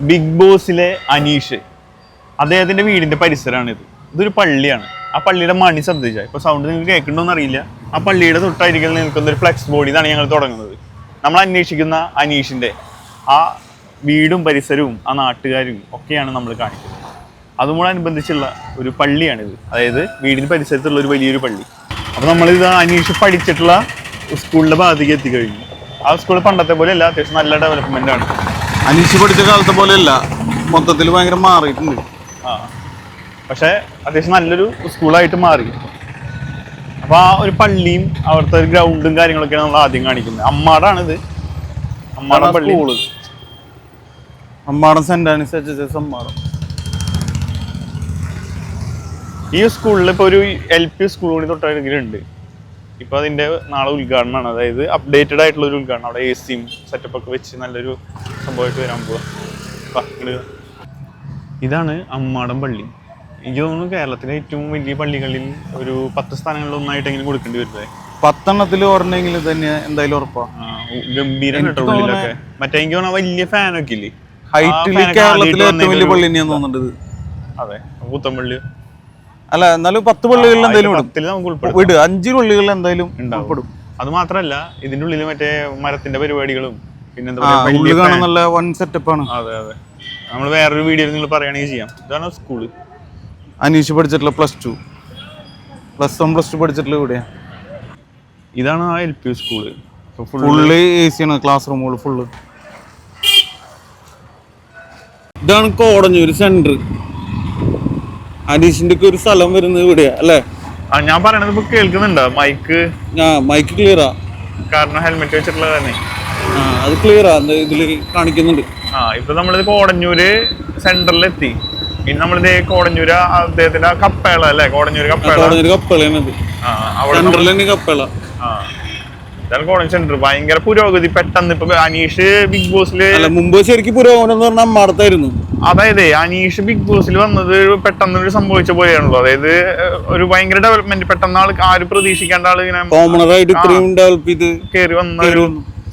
Big ബോസിലെ Aneesh. അദ്ദേഹത്തിന്റെ വീടിന്റെ ഇത്. ഇതൊരു പള്ളിയാണ്. ആ പള്ളിയുടെ മണി ശ്രദ്ധിച്ച. ഇപ്പൊ സൗണ്ട് നിങ്ങൾക്ക് കേൾക്കണ്ടോന്ന് അറിയില്ല ആ പള്ളിയുടെ തൊട്ടായിരിക്കൽ നിൽക്കുന്ന ഒരു ഫ്ലെക്സ് ബോഡി ഇതാണ് ഞങ്ങൾ തുടങ്ങുന്നത്. നമ്മൾ അന്വേഷിക്കുന്ന അനീഷിന്റെ ആ വീടും പരിസരവും ആ നാട്ടുകാരും ഒക്കെയാണ് നമ്മൾ കാണിക്കുന്നത്. അതുമോടനുബന്ധിച്ചുള്ള ഒരു പള്ളിയാണിത്. അതായത് വീടിന് പരിസരത്തുള്ള ഒരു വലിയൊരു പള്ളി. അപ്പോൾ നമ്മളിത് അനീഷ് പഠിച്ചിട്ടുള്ള സ്കൂളിന്റെ ഭാഗത്തേക്ക് എത്തിക്കഴിഞ്ഞു. ആ സ്കൂൾ പണ്ടത്തെ പോലെ അല്ല അത്യാവശ്യം നല്ല ഡെവലപ്മെന്റ് ആണ്. അനീഷ് പഠിച്ച കാലത്തെ പോലെയല്ല മൊത്തത്തിൽ ഭയങ്കര മാറിയിട്ടുണ്ട്. പക്ഷേ അത്യാവശ്യം നല്ലൊരു സ്കൂളായിട്ട് മാറി. അപ്പൊ ആ ഒരു പള്ളിയും അവിടുത്തെ ഒരു ഗ്രൗണ്ടും കാര്യങ്ങളൊക്കെയാണ് നമ്മൾ ആദ്യം കാണിക്കുന്നത്. അമ്മാടാണിത്. അമ്മാട പള്ളി. Ammadam saint Anne's H S Ammadam ഈ സ്കൂളിൽ ഇപ്പൊ ഒരു എൽ പി സ്കൂൾ കൂടി തൊട്ടടുക്കിലുണ്ട് ഇപ്പൊ അതിന്റെ നാളെ ഉദ്ഘാടനമാണ്. അതായത് അപ്ഡേറ്റഡ് ആയിട്ടുള്ള ഒരു ഉദ്ഘാടനം. അവിടെ എ സിയും സെറ്റപ്പ് ഒക്കെ വെച്ച് നല്ലൊരു സംഭവമായിട്ട് വരാൻ പോവാ. വാ, ഇതാണ് അമ്മാടം പള്ളി. എനിക്ക് തോന്നുന്നു കേരളത്തിലെ ഏറ്റവും വലിയ പള്ളികളിൽ ഒരു പത്ത് സ്ഥാനങ്ങളിൽ ഒന്നായിട്ടെങ്കിലും കൊടുക്കേണ്ടി വരുന്നത് പത്തെണ്ണത്തിൽ ഓർണെങ്കിൽ തന്നെ എന്തായാലും ഉറപ്പാ. ഗംഭീരം എനിക്ക് കേട്ടോ ഉള്ളിലൊക്കെ മറ്റേ എനിക്ക് തോന്നുന്നു വലിയ ഫാനൊക്കെ ഇല്ലേ? ഹൈറ്റിൽ കേരളത്തിലെ ഏറ്റവും വലിയ പള്ളി ഇത്. അതെ അല്ല എന്നാലും പത്ത് പള്ളികളിൽ എന്തായാലും വിടും അഞ്ച് പള്ളികളിൽ എന്തായാലും ഉണ്ടാവും. അത് മാത്രല്ല ഇതിന്റെ ഉള്ളിൽ മറ്റേ മരത്തിന്റെ പരിപാടികളും വലിയ നല്ല വൺ സെറ്റപ്പ് ആണ്. അതെ അതെ. നമ്മൾ വേറൊരു വീഡിയോയിൽ നിങ്ങൾ പറയുകയാണെങ്കിൽ ചെയ്യാം. ഇതാണ് സ്കൂൾ അനീഷ് പഠിച്ചിട്ടുള്ള plus two plus one plus two പഠിച്ചിട്ടുള്ള ഇവിടെയാ ഇതാണ് ആ L P school full full A C ആണ് ക്ലാസ് റൂമുകൾ ഫുള്ള് ഇതാണ് കോടഞ്ഞൂര് സെന്റർ അനീഷിന്റെ ഒക്കെ ഒരു സ്ഥലം വരുന്നത് ഇവിടെയാ അല്ലേ? ആ ഞാൻ പറയണത് ഇപ്പൊ കേൾക്കുന്നുണ്ടോ? മൈക്ക് ആ മൈക്ക് ക്ലിയറാ കാരണം ഹെൽമെറ്റ് വെച്ചിട്ടുള്ള തന്നെ. അത് ക്ലിയറാ ഇതിൽ കാണിക്കുന്നുണ്ട്. ആ ഇപ്പൊ നമ്മളിത് കോടഞ്ഞൂര് സെന്ററിൽ എത്തി ഇനി നമ്മളിത് കോടഞ്ഞൂര് അദ്ദേഹത്തിന്റെ കപ്പേള അല്ലേ? കോടഞ്ഞൂര് കപ്പേള. കോടഞ്ഞൂര് കപ്പളയാണത് സെന്ററിൽ തന്നെ കപ്പേള. ആ. കോടഞ്ഞൂർ സെന്റർ ഭയങ്കര പുരോഗതി. പെട്ടെന്ന് ഇപ്പൊ അനീഷ് ബിഗ് ബോസിൽ അല്ല മുമ്പ് ശരിക്കും പുരോഗമനം എന്ന് പറഞ്ഞാൽ അമ്മാടത്തായിരുന്നു. അതായത് അനീഷ് ബിഗ് ബോസിൽ വന്നത് പെട്ടെന്ന് ഒരു സംഭവിച്ച പോലെയാണല്ലോ. അതായത് ഒരു ഭയങ്കര ഡെവലപ്മെന്റ് പെട്ടെന്ന് ആൾ ആര് പ്രതീക്ഷിക്കേണ്ട ആൾ ഇങ്ങനെ കോമണറായിട്ട് ഇത്രയും ഡെവലപ്പ് ചെയ്ത് കയറി വന്ന ഒരു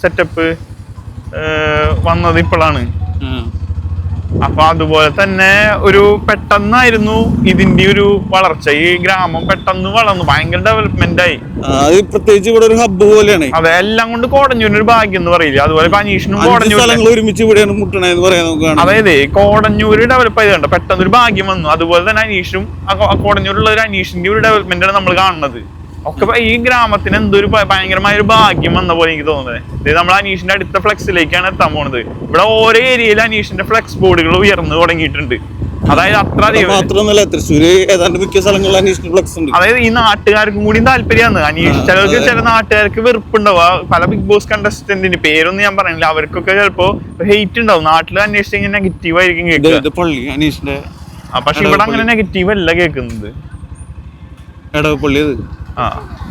സെറ്റപ്പ് വന്നത് ഇപ്പോഴാണ്. അപ്പൊ അതുപോലെ തന്നെ ഒരു പെട്ടെന്നായിരുന്നു ഇതിന്റെ ഒരു വളർച്ച. ഈ ഗ്രാമം പെട്ടെന്ന് വളർന്നു ഭയങ്കര ഡെവലപ്മെന്റ് ആയി. അത് പ്രത്യേകിച്ച് ഇവിടെ ഒരു ഹബ്ബ് പോലെയാണ്. അതെ എല്ലാം കൊണ്ട് കോടഞ്ഞൂരിന് ഒരു ഭാഗ്യം എന്ന് പറയില്ല? അതുപോലെ അനീഷിനും കോടഞ്ഞൂർ ഒരുമിച്ച് ഇവിടെയാണ് മുട്ടണേന്ന് പറയാൻ നമുക്ക് കാണാം. അതായത് കോടഞ്ഞൂര് ഡെവലപ്പ് ആയത് കണ്ടോ? പെട്ടെന്ന് ഒരു ഭാഗ്യം വന്നു. അതുപോലെ തന്നെ അനീഷും കോടഞ്ഞൂരിലുള്ള ഒരു അനീഷിന്റെ ഒരു ഡെവലപ്മെന്റ് ആണ് നമ്മൾ കാണുന്നത്. ഒക്കെ ഈ ഗ്രാമത്തിന് എന്തൊരു ഭയങ്കരമായ ഒരു ഭാഗ്യം വന്ന പോലെ എനിക്ക് തോന്നുന്നത്. ഇത് നമ്മൾ അനീഷിന്റെ അടുത്ത ഫ്ലെക്സിലേക്കാണ് എത്താൻ പോണത്. ഇവിടെ ഓരോ ഏരിയയിൽ അനീഷിന്റെ ഫ്ലെക്സ് ബോർഡുകൾ ഉയർന്നു തുടങ്ങിയിട്ടുണ്ട്. അതായത് അത്ര തൃശ്ശൂര് ഏതാണ്ട് മിക്ക സ്ഥലങ്ങളിൽ ഫ്ലക്സ് ഉണ്ട്. അതായത് ഈ നാട്ടുകാർക്കും കൂടി താല്പര്യമാണ്. അനീഷ് ചിലർക്ക് ചില നാട്ടുകാർക്ക് വെറുപ്പുണ്ടാവുക പല ബിഗ് ബോസ് കണ്ടസ്റ്റന്റിന് പേരൊന്നും ഞാൻ പറയുന്നില്ല അവർക്കൊക്കെ ചിലപ്പോ ഹെയ്റ്റ് ഉണ്ടാവും. നാട്ടിൽ അന്വേഷിച്ച് നെഗറ്റീവ് ആയിരിക്കും പള്ളി അനീഷിന്റെ പക്ഷെ ഇവിടെ അങ്ങനെ നെഗറ്റീവ് അല്ല കേൾക്കുന്നത്. എടവപ്പള്ളി ആ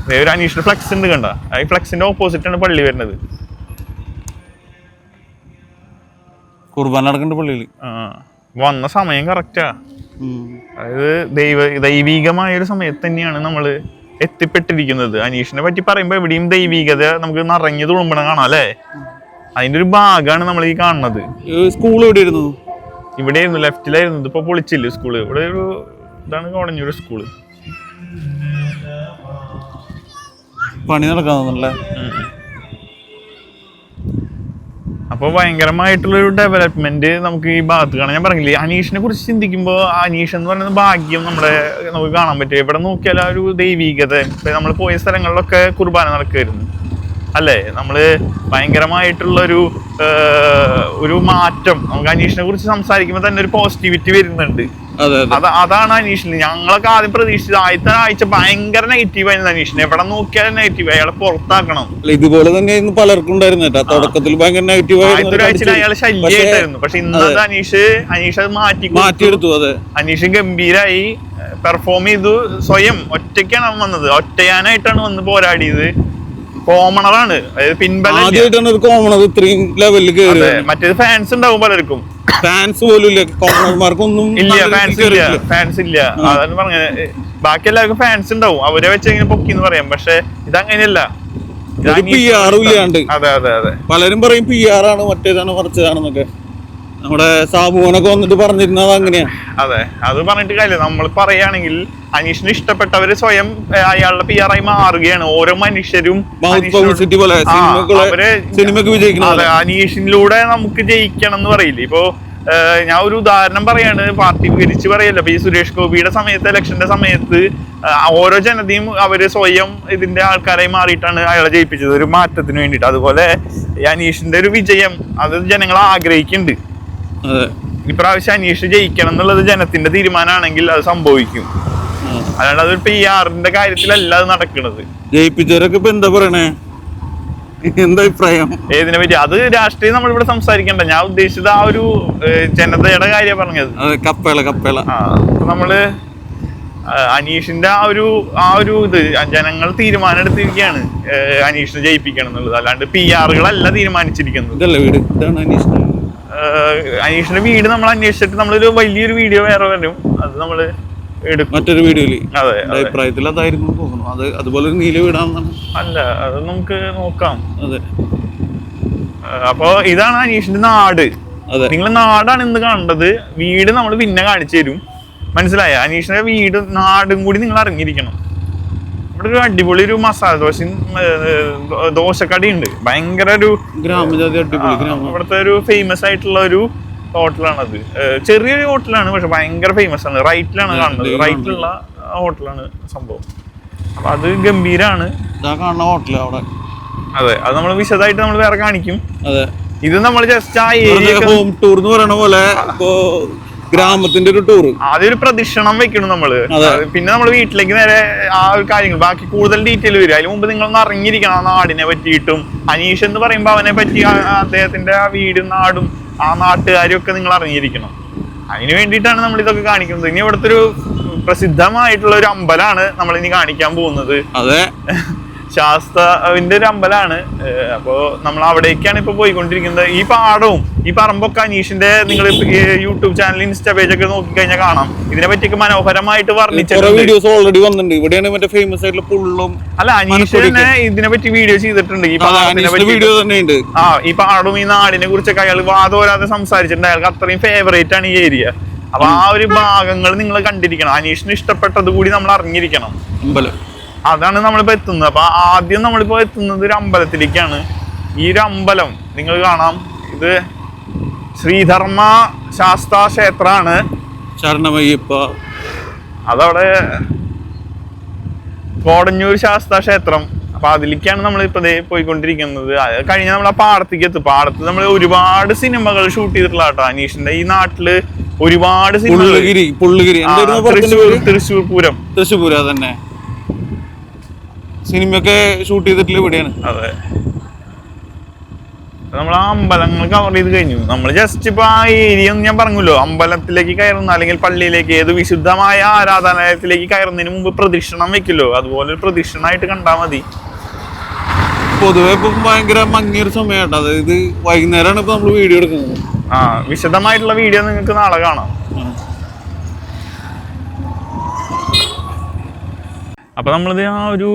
ഒരു അനീഷിന്റെ ഫ്ലെക്സ് ഉണ്ട് കണ്ട. ഈ ഫ്ലക്സിന്റെ ഓപ്പോസിറ്റ് ആണ് പള്ളി വരുന്നത്. കുർബാന നടക്കേണ്ട പള്ളിയിൽ വന്ന സമയം കറക്റ്റാ അതായത് ദൈവ ദൈവികമായ ഒരു സമയത്ത് തന്നെയാണ് നമ്മൾ എത്തിപ്പെട്ടിരിക്കുന്നത്. അനീഷിനെ പറ്റി പറയുമ്പോൾ എവിടെയും ദൈവികത നമുക്ക് നിറഞ്ഞു തുളുമ്പണം കാണാം അല്ലേ? അതിന്റെ ഒരു ഭാഗമാണ് നമ്മൾ ഈ കാണുന്നത്. സ്കൂൾ എവിടെ ഇവിടെ ആയിരുന്നു ലെഫ്റ്റിലായിരുന്നു ഇപ്പൊ പൊളിച്ചില്ല സ്കൂൾ ഇവിടെ ഒരു ഇതാണ് കോടഞ്ഞൂര് സ്കൂൾ പണി നടക്കാന്നല്ലേ അപ്പോൾ ഭയങ്കരമായിട്ടുള്ള ഒരു ഡെവലപ്മെന്റ് നമുക്ക് ഈ ഭാഗത്ത് കാണാൻ ഞാൻ പറഞ്ഞില്ലേ അനീഷിനെ കുറിച്ച് ചിന്തിക്കുമ്പോൾ അനീഷ് എന്ന് പറയുന്നത് ഭാഗ്യം നമ്മുടെ നമുക്ക് കാണാൻ പറ്റും. എവിടെ നോക്കിയാൽ ആ ഒരു ദൈവീകത. നമ്മൾ പോയ സ്ഥലങ്ങളിലൊക്കെ കുർബാന നടക്കുമായിരുന്നു അല്ലേ? നമ്മൾ ഭയങ്കരമായിട്ടുള്ള ഒരു മാറ്റം. നമുക്ക് അനീഷിനെ കുറിച്ച് സംസാരിക്കുമ്പോൾ തന്നെ ഒരു പോസിറ്റിവിറ്റി വരുന്നുണ്ട്. അതാണ് അനീഷിന്. ഞങ്ങളൊക്കെ ആദ്യം പ്രതീക്ഷിച്ചത് ആദ്യത്തെ ആഴ്ച ഭയങ്കര നെഗറ്റീവ് ആയിരുന്നു അനീഷിന്. എവിടെ നോക്കിയാലും നെഗറ്റീവ് അയാളെ പുറത്താക്കണം. ഇതുപോലെ തന്നെ പലർക്കും ഉണ്ടായിരുന്നു തുടക്കത്തിൽ ഭയങ്കര നെഗറ്റീവ് ആയിരുന്നു അയാളെ അയാൾ ശല്യമായിട്ടായിരുന്നു പക്ഷെ ഇന്നത് അനീഷ് അനീഷ് അത് മാറ്റി. മാറ്റിയെടുത്തു അതെ. അനീഷ് ഗംഭീരായി പെർഫോം ചെയ്തു സ്വയം. ഒറ്റയ്ക്കാണ് അവൻ വന്നത്. ഒറ്റയാനായിട്ടാണ് വന്ന് പോരാടിയത്. കോമണറാണ് അതായത് പിൻബലം ഇല്ല. ആദ്യമായിട്ടാണ് ഒരു കോമണർ ഇത്രയും ലെവലിൽ കയറി മറ്റേത് ഫാൻസ് ഉണ്ടാവും പലർക്കും. ഫാൻസ് പോലും ഇല്ല. കോമണർമാർക്കൊന്നും ഇല്ല ഫാൻസ് ഇല്ല. ഫാൻസ് ഇല്ല. അതാണ് പറഞ്ഞത്. ബാക്കി എല്ലാവർക്കും ഫാൻസ് ഉണ്ടാവും. അവരെ വെച്ച് ഇങ്ങനെ പൊക്കി എന്ന് പറയാം. പക്ഷെ ഇതങ്ങനെയല്ല. ഇല്ലാണ്ട്. അതെ അതെ അതെ. പലരും പറയും പി ആർ ആണ് മറ്റേതാണ് മറിച്ചതാണെന്നൊക്കെ. നമ്മുടെ സാബുവനൊക്കെ വന്നിട്ട് പറഞ്ഞിരുന്നത് അങ്ങനെയാ. അതെ അത് പറഞ്ഞിട്ട് കാര്യമില്ല. നമ്മൾ പറയുകയാണെങ്കിൽ അനീഷിന് ഇഷ്ടപ്പെട്ടവര് സ്വയം അയാളുടെ പി ആർ ആയി മാറുകയാണ്. ഓരോ മനുഷ്യരും അനീഷിനിലൂടെ സിനിമക്ക് അതെ പോലെ. അനീഷിലൂടെ നമുക്ക് ജയിക്കണം എന്ന് പറയില്ല? ഇപ്പോ ഞാൻ ഒരു ഉദാഹരണം പറയാണ് പാർട്ടി വിരിച്ച് പറയല്ലോ. ഇപ്പൊ ഈ സുരേഷ് ഗോപിയുടെ സമയത്ത് ഇലക്ഷന്റെ സമയത്ത് ഓരോ ജനതയും അവർ സ്വയം ഇതിന്റെ ആൾക്കാരായി മാറിയിട്ടാണ് അയാളെ ജയിപ്പിച്ചത്. ഒരു മാറ്റത്തിന് വേണ്ടിട്ട് അതുപോലെ അനീഷിന്റെ ഒരു വിജയം അത് ജനങ്ങൾ ആഗ്രഹിക്കുന്നുണ്ട്. ഇപ്രാവശ്യം അനീഷ് ജയിക്കണം എന്നുള്ളത് ജനത്തിന്റെ തീരുമാനമാണെങ്കിൽ അത് സംഭവിക്കും. അല്ലാണ്ട് അത് പി ആറിന്റെ കാര്യത്തിലല്ല അത് നടക്കുന്നത് ജയിപ്പിച്ചവരൊക്കെ ഇപ്പൊ എന്താ പറയണേ? എന്താ അഭിപ്രായം? ഏതിനെ പറ്റി? അത് രാഷ്ട്രീയം നമ്മളിവിടെ സംസാരിക്കണ്ട. ഞാൻ ഉദ്ദേശിച്ചത് ആ ഒരു ജനതയുടെ കാര്യം പറഞ്ഞത്. കപ്പേള കപ്പേള. നമ്മൾ അനീഷിന്റെ ആ ഒരു ആ ഒരു ഇത് ജനങ്ങൾ തീരുമാനം എടുത്തിരിക്കുകയാണ്. അനീഷിനെ ജയിപ്പിക്കണം എന്നുള്ളത്. അല്ലാണ്ട് പി ആറുകളല്ല തീരുമാനിച്ചിരിക്കുന്നത്. ഇതല്ലേ വീട്? ഇതാണ് ഏഹ്, അനീഷിന്റെ വീട് നമ്മൾ അന്വേഷിച്ചിട്ട് നമ്മളൊരു വലിയൊരു വീഡിയോ വേറെ വരും. അത് നമ്മൾ എടുക്കും. മറ്റൊരു വീഡിയോയിൽ അഭിപ്രായത്തിൽ അതായിരുന്നു തോന്നുന്നു. അത് അതുപോലെ ഒരു നീല വീടാണെന്നാണ്. അല്ല അത് നമുക്ക് നോക്കാം. അതെ. അപ്പൊ ഇതാണ് അനീഷിന്റെ നാട്. അതെ. നിങ്ങൾ നാടാണ് ഇന്ന് കാണേണ്ടത് വീട് നമ്മൾ പിന്നെ കാണിച്ചു തരും. മനസ്സിലായ? അനീഷിന്റെ വീട് നാടും കൂടി നിങ്ങൾ അറിഞ്ഞിരിക്കണം. ഇവിടെ ഒരു അടിപൊളി ഒരു മസാല ദോശ ദോശക്കടി ഉണ്ട് ഭയങ്കര ഒരു ഇവിടുത്തെ ഒരു ഫേമസ് ആയിട്ടുള്ള ഒരു ഹോട്ടലാണത്. ചെറിയൊരു ഹോട്ടലാണ് പക്ഷെ ഭയങ്കര ഫേമസ് ആണ്. റൈറ്റിലാണ് കാണുന്നത്. റൈറ്റിലുള്ള ഹോട്ടലാണ് സംഭവം. അപ്പൊ അത് ഗംഭീരാണ്. അവിടെ. അതെ അത് നമ്മൾ വിശദമായിട്ട് നമ്മൾ വേറെ കാണിക്കും. അതെ. ഇത് നമ്മൾ ജസ്റ്റ് ആ ഹോം ടൂർ എന്ന് പറയണ പോലെ ഗ്രാമത്തിന്റെ ഒരു ടൂർ അതൊരു പ്രദക്ഷിണം വെക്കണം നമ്മൾ. പിന്നെ നമ്മൾ വീട്ടിലേക്ക് നേരെ ആ ഒരു കാര്യങ്ങൾ. ബാക്കി കൂടുതൽ ഡീറ്റെയിൽ വരും. അതിന് മുമ്പ് നിങ്ങളൊന്ന് അറിഞ്ഞിരിക്കണം ആ നാടിനെ പറ്റിയിട്ടും. അനീഷ് എന്ന് പറയുമ്പോൾ അവനെ പറ്റി അദ്ദേഹത്തിന്റെ ആ വീടും നാടും ആ നാട്ടുകാരും ഒക്കെ നിങ്ങൾ അറിഞ്ഞിരിക്കണം. അതിന് വേണ്ടിയിട്ടാണ് നമ്മൾ ഇതൊക്കെ കാണിക്കുന്നത്. ഇനി ഇവിടുത്തെ ഒരു പ്രസിദ്ധമായിട്ടുള്ള ഒരു അമ്പലമാണ് നമ്മൾ ഇനി കാണിക്കാൻ പോകുന്നത്. അതെ. ശാസ്താവിന്റെ ഒരു അമ്പലമാണ്. അപ്പോൾ അപ്പോ നമ്മൾ അവിടേക്കാണ് ഇപ്പൊ പോയിക്കൊണ്ടിരിക്കുന്നത്. ഈ പാടവും ഈ പറമ്പൊക്കെ അനീഷിന്റെ നിങ്ങൾ യൂട്യൂബ് ചാനൽ ഇൻസ്റ്റാ പേജ് ഒക്കെ നോക്കി നോക്കിക്കഴിഞ്ഞാൽ കാണാം. ഇതിനെ പറ്റിയൊക്കെ മനോഹരമായിട്ട് വീഡിയോസ് ഓൾറെഡി വന്നിട്ടുണ്ട്. ഇവിടെയാണ് മറ്റേ ഫേമസ് ആയിട്ടുള്ള പുള്ളും അല്ല അനീഷ് തന്നെ ഇതിനെ പറ്റി വീഡിയോ ചെയ്തിട്ടുണ്ട്. ഈ വീഡിയോ തന്നെയുണ്ട്. ആ ഈ പാടവും ഈ നാടിനെ കുറിച്ചൊക്കെ അയാൾ വാദോരാതെ സംസാരിച്ചിട്ടുണ്ട്. അയാൾക്ക് അത്രയും ഫേവറേറ്റ് ആണ് ഈ ഏരിയ അപ്പൊ ആ ഒരു ഭാഗങ്ങൾ നിങ്ങൾ കണ്ടിരിക്കണം. അനീഷിന് ഇഷ്ടപ്പെട്ടത് കൂടി നമ്മൾ അറിഞ്ഞിരിക്കണം. അമ്പലം. അതാണ് നമ്മളിപ്പോ എത്തുന്നത്. അപ്പൊ ആദ്യം നമ്മളിപ്പോ എത്തുന്നത് ഒരു അമ്പലത്തിലേക്കാണ്. ഈ ഒരു അമ്പലം നിങ്ങൾ കാണാം. ഇത് ശ്രീധർമ്മ ശാസ്താ ക്ഷേത്രമാണ്. ശരണമയ്യപ്പ. അതവിടെ കോടഞ്ഞൂർ ശാസ്താ ക്ഷേത്രം. അപ്പൊ അതിലേക്കാണ് നമ്മൾ ദേ പോയിക്കൊണ്ടിരിക്കുന്നത്. അത് കഴിഞ്ഞ നമ്മൾ ആ പാടത്തേക്ക് എത്തും. പാടത്ത് നമ്മൾ ഒരുപാട് സിനിമകൾ ഷൂട്ട് ചെയ്തിട്ടുള്ള കേട്ടോ അനീഷിന്റെ. ഈ നാട്ടിൽ ഒരുപാട് സിനിമകൾ തൃശ്ശൂർ പൂരം. തൃശ്ശൂർ പൂരം തന്നെ സിനിമയൊക്കെ ഷൂട്ട് ചെയ്തിട്ടുള്ള ഇവിടെയാണ്. അതെ. നമ്മൾ ആ അമ്പലങ്ങൾ കവർ ചെയ്ത് കഴിഞ്ഞു. നമ്മൾ ജസ്റ്റ് ഇപ്പൊ ആ ഏരിയ ഒന്നും ഞാൻ പറഞ്ഞല്ലോ. അമ്പലത്തിലേക്ക് കയറുന്ന അല്ലെങ്കിൽ പള്ളിയിലേക്ക് ഏത് വിശുദ്ധമായ ആരാധനാലയത്തിലേക്ക് കയറുന്നതിന് മുമ്പ് പ്രദക്ഷിണം വെക്കില്ലോ. അതുപോലെ ഒരു പ്രദക്ഷിണമായിട്ട് കണ്ടാൽ മതി. പൊതുവെ ഇപ്പൊ ഭയങ്കര മങ്ങിയൊരു സമയമാട്ടോ. അതായത് വൈകുന്നേരമാണ് ഇപ്പൊ നമ്മൾ വീഡിയോ എടുക്കുന്നത്. ആ വിശദമായിട്ടുള്ള വീഡിയോ നിങ്ങൾക്ക് നാളെ കാണാം. അപ്പൊ നമ്മളിത് ആ ഒരു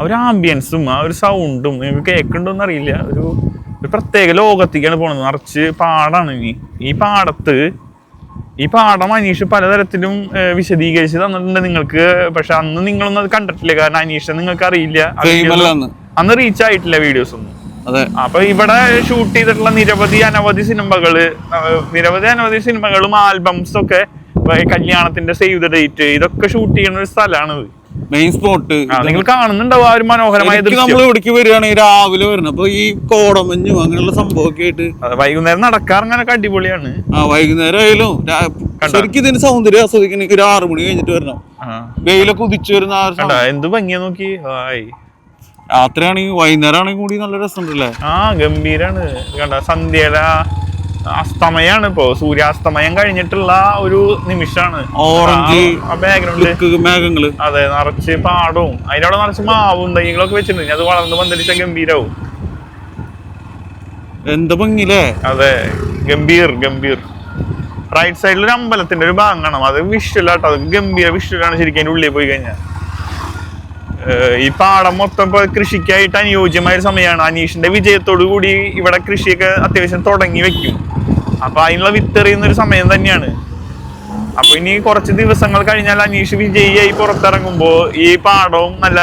ആ ഒരു ആംബിയൻസും ആ ഒരു സൗണ്ടും നിങ്ങൾക്ക് കേൾക്കണ്ടോന്ന് അറിയില്ല. ഒരു ഒരു പ്രത്യേക ലോകത്തേക്കാണ് പോണത്. നിറച്ച് പാടാണ് ഇനി. ഈ പാടത്ത് ഈ പാടം അനീഷ് പലതരത്തിലും വിശദീകരിച്ച് തന്നിട്ടുണ്ട് നിങ്ങൾക്ക്. പക്ഷെ അന്ന് നിങ്ങളൊന്നും അത് കണ്ടിട്ടില്ല. കാരണം അനീഷ് നിങ്ങൾക്ക് അറിയില്ല. അന്ന്. റീച്ച് ആയിട്ടില്ല വീഡിയോസ് ഒന്നും. അതെ. അപ്പൊ ഇവിടെ ഷൂട്ട് ചെയ്തിട്ടുള്ള നിരവധി അനവധി സിനിമകൾ നിരവധി അനവധി സിനിമകളും ആൽബംസ് ഒക്കെ കല്യാണത്തിന്റെ സേവ് ദ ഡേറ്റ് ഇതൊക്കെ ഷൂട്ട് ചെയ്യുന്ന ഒരു സ്ഥലമാണിത് മെയിൻ സ്പോട്ട് നിങ്ങൾ കാണുന്നുണ്ടാവും ആ ഒരു മനോഹരമായ നമ്മൾ ഇവിടേക്ക് വരികയാണെങ്കിൽ രാവിലെ വരണം അപ്പൊ ഈ കോടമഞ്ഞും അങ്ങനെയുള്ള സംഭവമൊക്കെ ആയിട്ട് വൈകുന്നേരം നടക്കാറങ്ങനൊക്കെ അടിപൊളിയാണ്. ആ വൈകുന്നേരം ആയാലും ശരിക്കും ഇതിന് സൗന്ദര്യം ആസ്വദിക്കണമെങ്കിൽ ഒരു ആറു മണി കഴിഞ്ഞിട്ട് വരണം. വെയിലൊക്കെ ഉദിച്ചു വരുന്ന ആ എന്ത് ഭംഗിയാ നോക്കി. രാത്രിയാണെങ്കിൽ വൈകുന്നേരം ആണെങ്കിൽ കൂടി നല്ല രസമുണ്ടല്ലേ? ആ ഗംഭീരാണ്. കണ്ട? സന്ധ്യയുടെ അസ്തമയാണ് ഇപ്പോ. സൂര്യാസ്തമയം കഴിഞ്ഞിട്ടുള്ള ഒരു നിമിഷമാണ് ഓറഞ്ച് ആ ബാക്ക്ഗ്രൗണ്ട് ലുക്ക് മേഘങ്ങൾ. അതെ നിറച്ച് പാടവും അതിനവിടെ നിറച്ച് മാവും തൈകളൊക്കെ വെച്ചിട്ടുണ്ട്. അത് വളർന്ന് പന്തലിച്ച ഗംഭീരാവും. എന്ത് ഭംഗിലേ അതെ ഗംഭീർ ഗംഭീർ. റൈറ്റ് സൈഡിൽ ഒരു അമ്പലത്തിന്റെ ഒരു ഭാഗം കാണാം. അത് വിഷ്വലാട്ടോ അത് ഗംഭീര വിഷ്വലാണ് ശരിക്കും അതിന്റെ ഉള്ളിൽ പോയി കഴിഞ്ഞാൽ. ഈ പാടം മൊത്തം ഇപ്പൊ കൃഷിക്കായിട്ട് അനുയോജ്യമായ ഒരു സമയമാണ്. അനീഷിന്റെ വിജയത്തോടു കൂടി ഇവിടെ കൃഷിയൊക്കെ അത്യാവശ്യം തുടങ്ങി വെക്കും. അപ്പൊ അതിനുള്ള വിത്തെറിയുന്ന ഒരു സമയം തന്നെയാണ്. അപ്പൊ ഇനി കുറച്ച് ദിവസങ്ങൾ കഴിഞ്ഞാൽ അനീഷ് വിജയിയായി പുറത്തിറങ്ങുമ്പോൾ ഈ പാടവും നല്ല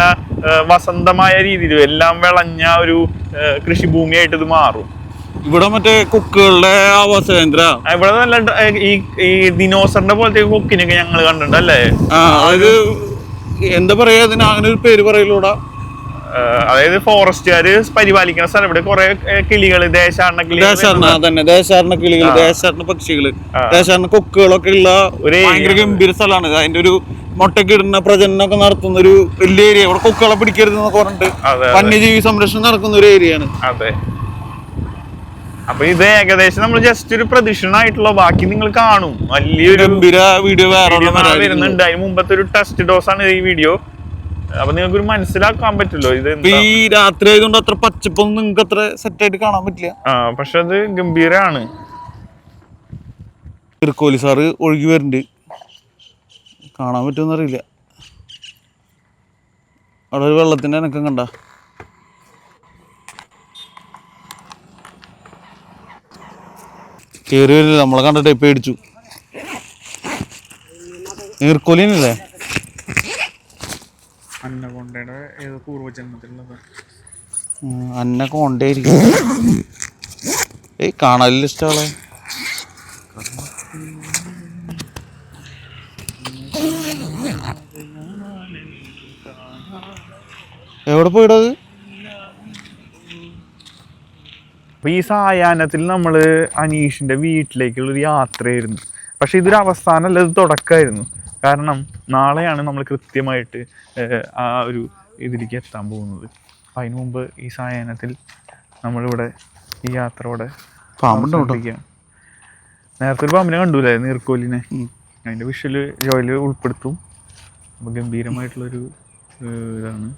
വസന്തമായ രീതിയിൽ എല്ലാം വിളഞ്ഞ ഒരു കൃഷിഭൂമിയായിട്ട് ഇത് മാറും. ഇവിടെ മറ്റേ കൊക്കുകളുടെ ആവാസ കേന്ദ്ര. ഇവിടെ നല്ല ഈ ഈ ദിനോസറിന്റെ പോലത്തെ കൊക്കിനൊക്കെ ഞങ്ങൾ കണ്ടിട്ടുണ്ട് അല്ലേ? അതായത് എന്താ പറയാ ഇതിന് അങ്ങനെ ഒരു പേര് പറയലൂടാ അതായത് ഫോറസ്റ്റുകാര് പരിപാലിക്കുന്ന സ്ഥലം. ഇവിടെ കുറെ കിളികൾ ദേശാടന കിളികൾ ദേശാടന തന്നെ ദേശാടന കിളികൾ ദേശാടന പക്ഷികൾ ദേശാടന കൊക്കുകളൊക്കെ ഉള്ള ഒരു ഭയങ്കര ഗംഭീര സ്ഥലമാണ്. അതിന്റെ ഒരു മുട്ടയ്ക്ക് ഇടുന്ന പ്രജനനമൊക്കെ നടത്തുന്ന ഒരു വലിയ ഏരിയ. ഇവിടെ കൊക്കുകളെ പിടിക്കരുത് എന്നൊക്കെ പറഞ്ഞിട്ട്. വന്യജീവി സംരക്ഷണം നടക്കുന്ന ഒരു ഏരിയയാണ്. അതെ. അപ്പൊ ഇത് ഏകദേശം നമ്മൾ ജസ്റ്റ് ഒരു പ്രദക്ഷിണായിട്ടുള്ള ബാക്കി നിങ്ങൾ കാണും. വലിയൊരു വീഡിയോ വേറെ വരുന്നുണ്ട്. അതിന് മുമ്പത്തെ ഒരു ടെസ്റ്റ് ഡോസ് ആണ് ഈ വീഡിയോ അപ്പൊ നിങ്ങൾക്ക് ഒരു മനസ്സിലാക്കാൻ പറ്റുമല്ലോ ഇത് ഈ രാത്രി ആയതുകൊണ്ട് അത്ര പച്ചപ്പൊന്നും നിങ്ങൾക്ക് അത്ര സെറ്റ് ആയിട്ട് കാണാൻ പറ്റില്ല. ആ പക്ഷെ അത് ഗംഭീരാണ്. തിരുക്കോലി സാറ് ഒഴുകി വരുന്നുണ്ട് കാണാൻ പറ്റുമെന്നറിയില്ല അവിടെ ഒരു വെള്ളത്തിന്റെ അനക്കം കണ്ട. കേറി വരില്ല നമ്മളെ കണ്ടിട്ട് പേടിച്ചു നീർക്കോലിനല്ലേ അന്നകൊണ്ടയുടെ ഏതോ പൂർവജന്മത്തിലുള്ളത്. ഉം, അന്നെ കൊണ്ടേയിരിക്കും. ഏയ് കാണാനില്ല ഇഷ്ടമുള്ള എവിടെ പോയിടത് അപ്പൊ ഈ സായാഹ്നത്തിൽ നമ്മൾ അനീഷിന്റെ വീട്ടിലേക്കുള്ളൊരു യാത്രയായിരുന്നു. പക്ഷെ ഇതൊരു അവസാനമല്ല ഇത് തുടക്കമായിരുന്നു. കാരണം നാളെയാണ് നമ്മൾ കൃത്യമായിട്ട് ആ ഒരു ഇതിലേക്ക് എത്താൻ പോകുന്നത്. അപ്പൊ അതിനു മുമ്പ് ഈ സായാഹ്നത്തിൽ നമ്മളിവിടെ ഈ യാത്രയോടെ പാമ്പുണ്ടോ കേട്ടോ അവസാനിപ്പിക്കുകയാണ്. നേരത്തെ ഒരു പാമ്പിനെ കണ്ടൂലേ നീർക്കോലിനെ? അതിന്റെ അതിന്റെ വിഷ്വൽ ജോയിൽ ഉൾപ്പെടുത്തും. അപ്പൊ ഗംഭീരമായിട്ടുള്ളൊരു ഇതാണ്.